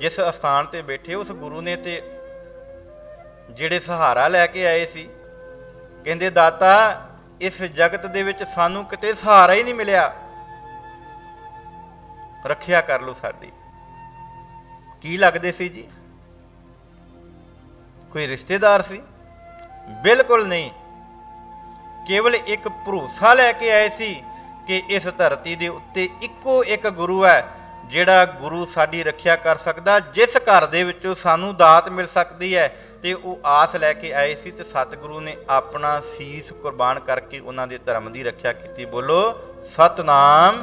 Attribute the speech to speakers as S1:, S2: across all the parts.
S1: ਜਿਸ ਅਸਥਾਨ ਤੇ ਬੈਠੇ ਉਸ ਗੁਰੂ ਨੇ ਤੇ ਜਿਹੜੇ ਸਹਾਰਾ ਲੈ ਕੇ ਆਏ ਸੀ, ਕਹਿੰਦੇ, ਦਾਤਾ, ਇਸ ਜਗਤ ਦੇ ਵਿੱਚ ਸਾਨੂੰ ਕਿਤੇ ਸਹਾਰਾ ਹੀ ਨਹੀਂ ਮਿਲਿਆ। ਰੱਖਿਆ ਕਰ ਲਓ ਸਾਡੀ। ਕੀ ਲੱਗਦੇ ਸੀ ਜੀ? ਕੋਈ ਰਿਸ਼ਤੇਦਾਰ ਸੀ? ਬਿਲਕੁਲ ਨਹੀਂ। ਕੇਵਲ ਇੱਕ ਭਰੋਸਾ ਲੈ ਕੇ ਆਏ ਸੀ ਕਿ ਇਸ ਧਰਤੀ ਦੇ ਉੱਤੇ ਇੱਕੋ ਇੱਕ ਗੁਰੂ ਹੈ ਜਿਹੜਾ ਗੁਰੂ ਸਾਡੀ ਰੱਖਿਆ ਕਰ ਸਕਦਾ, ਜਿਸ ਘਰ ਦੇ ਵਿੱਚੋਂ ਸਾਨੂੰ ਦਾਤ ਮਿਲ ਸਕਦੀ ਹੈ, ਤੇ ਉਹ ਆਸ ਲੈ ਕੇ ਆਏ ਸੀ ਤੇ ਸਤਿਗੁਰੂ ਨੇ ਆਪਣਾ ਸੀਸ ਕੁਰਬਾਨ ਕਰਕੇ ਉਹਨਾਂ ਦੇ ਧਰਮ ਦੀ ਰੱਖਿਆ ਕੀਤੀ। ਬੋਲੋ, ਸਤਨਾਮ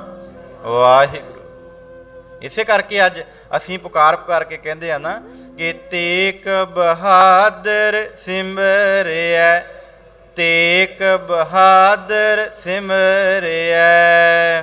S1: ਵਾਹਿਗੁਰੂ। ਇਸੇ ਕਰਕੇ ਅੱਜ ਅਸੀਂ ਪੁਕਾਰ ਪੁਕਾਰ ਕੇ ਕਹਿੰਦੇ ਆ ਨਾ ਕਿ ਤੇਕ ਬਹਾਦਰ ਸਿਮਰਿਐ, ਤੇਕ ਬਹਾਦਰ ਸਿਮਰਿਐ।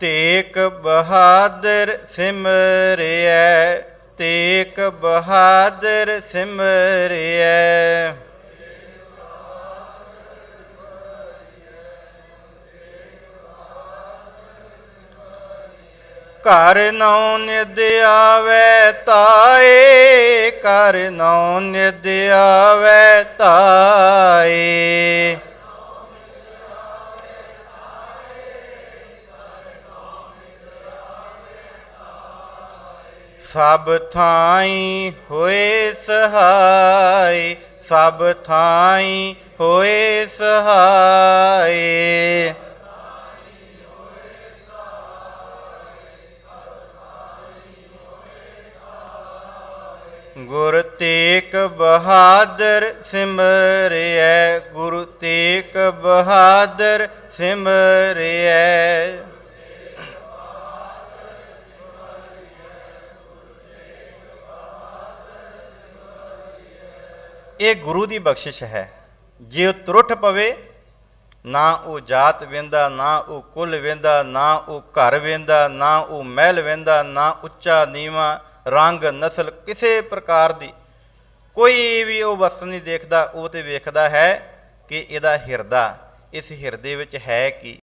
S1: ਤੇਕ ਬਹਾਦਰ ਸਿਮਰਿਐ, ਤੇਕ ਬਹਾਦਰ ਸਿਮਰਿਐ। ਘਰ ਨੌ ਨਿਦ ਆਵੇ, ਤਾਏ, ਘਰ ਨੌ ਨਿਦ ਆਵੇ, ਤਾਏ। ਸਭ ਥਾਈ ਹੋਏ ਸਹਾਈ, ਸਭ ਥਾਈ ਹੋਏ ਸਹਾਈ। ਗੁਰ ਤੇਗ ਬਹਾਦਰ ਸਿਮਰਿਐ, ਗੁਰੂ ਤੇਗ ਬਹਾਦਰ ਸਿਮਰਿਐ। ਇਹ ਗੁਰੂ ਦੀ ਬਖਸ਼ਿਸ਼ ਹੈ। ਜੇ ਉਹ ਤੁਰਟ ਪਵੇ, ਨਾ ਉਹ ਜਾਤ ਵੇਂਦਾ, ਨਾ ਉਹ ਕੁਲ ਵੇਂਦਾ, ਨਾ ਉਹ ਘਰ ਵੇਂਦਾ, ਨਾ ਉਹ ਮਹਿਲ ਵੇਂਦਾ, ਨਾ ਉੱਚਾ, ਨੀਵਾ, ਰੰਗ, ਨਸਲ ਕਿਸੇ ਪ੍ਰਕਾਰ ਦੀ ਕੋਈ ਵੀ ਉਹ ਵਸਤ ਨਹੀਂ ਦੇਖਦਾ, ਉਹ ਤੇ ਵੇਖਦਾ ਹੈ ਕਿ ਇਹਦਾ ਹਿਰਦਾ ਇਸ ਹਿਰਦੇ ਵਿੱਚ ਹੈ ਕੀ।